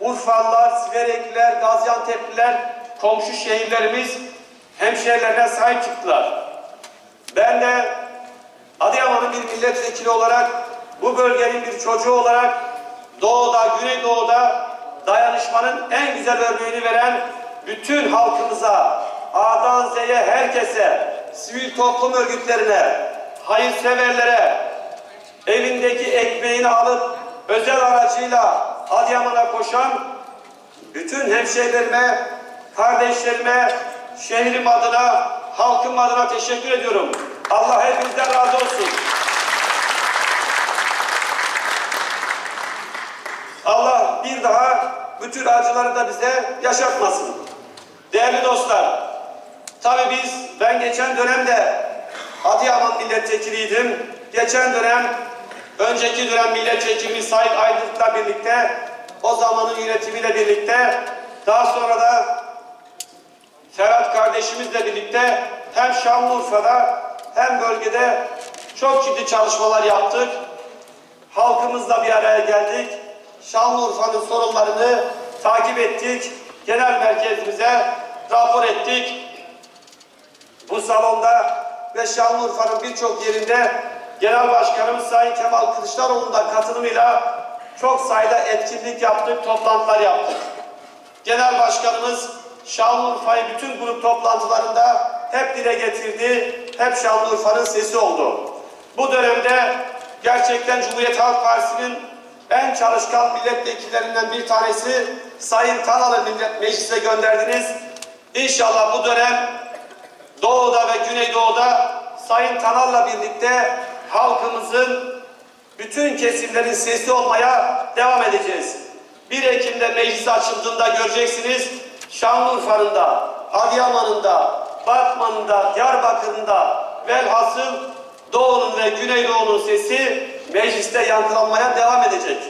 Urfalılar, Siverekliler, Gaziantep'liler, komşu şehirlerimiz hemşehrilerine sahip çıktılar. Ben de Adıyaman'ın bir milletvekili olarak, bu bölgenin bir çocuğu olarak Doğu'da, Güneydoğu'da dayanışmanın en güzel örneğini veren bütün halkımıza, A'dan Z'ye herkese, sivil toplum örgütlerine, hayırseverlere, evindeki ekmeğini alıp özel aracıyla Adıyaman'a koşan bütün hemşehrilerime, kardeşlerime, şehrim adına, halkım adına teşekkür ediyorum. Allah hepinizden razı olsun. Allah bir daha bu tür acıları da bize yaşatmasın. Değerli dostlar, tabii biz, ben geçen dönemde Adıyaman milletvekiliydim. Geçen dönem, önceki dönem milletvekilimiz Said Aydın'la birlikte, o zamanın yönetimiyle birlikte, daha sonra da Ferhat kardeşimizle birlikte hem Şanlıurfa'da hem bölgede çok ciddi çalışmalar yaptık. Halkımızla bir araya geldik. Şanlıurfa'nın sorunlarını takip ettik. Genel merkezimize rapor ettik. Bu salonda ve Şanlıurfa'nın birçok yerinde Genel Başkanımız Sayın Kemal Kılıçdaroğlu'nun da katılımıyla çok sayıda etkinlik yaptık, toplantılar yaptık. Genel Başkanımız Şanlıurfa'yı bütün grup toplantılarında hep dile getirdi, hep Şanlıurfa'nın sesi oldu. Bu dönemde gerçekten Cumhuriyet Halk Partisi'nin en çalışkan milletvekillerinden bir tanesi Sayın Tanalı Millet Meclis'e gönderdiniz. İnşallah bu dönem Doğu'da ve Güneydoğu'da Sayın Tanal'la birlikte halkımızın bütün kesimlerin sesi olmaya devam edeceğiz. 1 Ekim'de meclis açıldığında göreceksiniz Şanlıurfa'nın da, Adıyaman'ın da, velhasıl Doğu'nun ve Güneydoğu'nun sesi mecliste yankılanmaya devam edecek.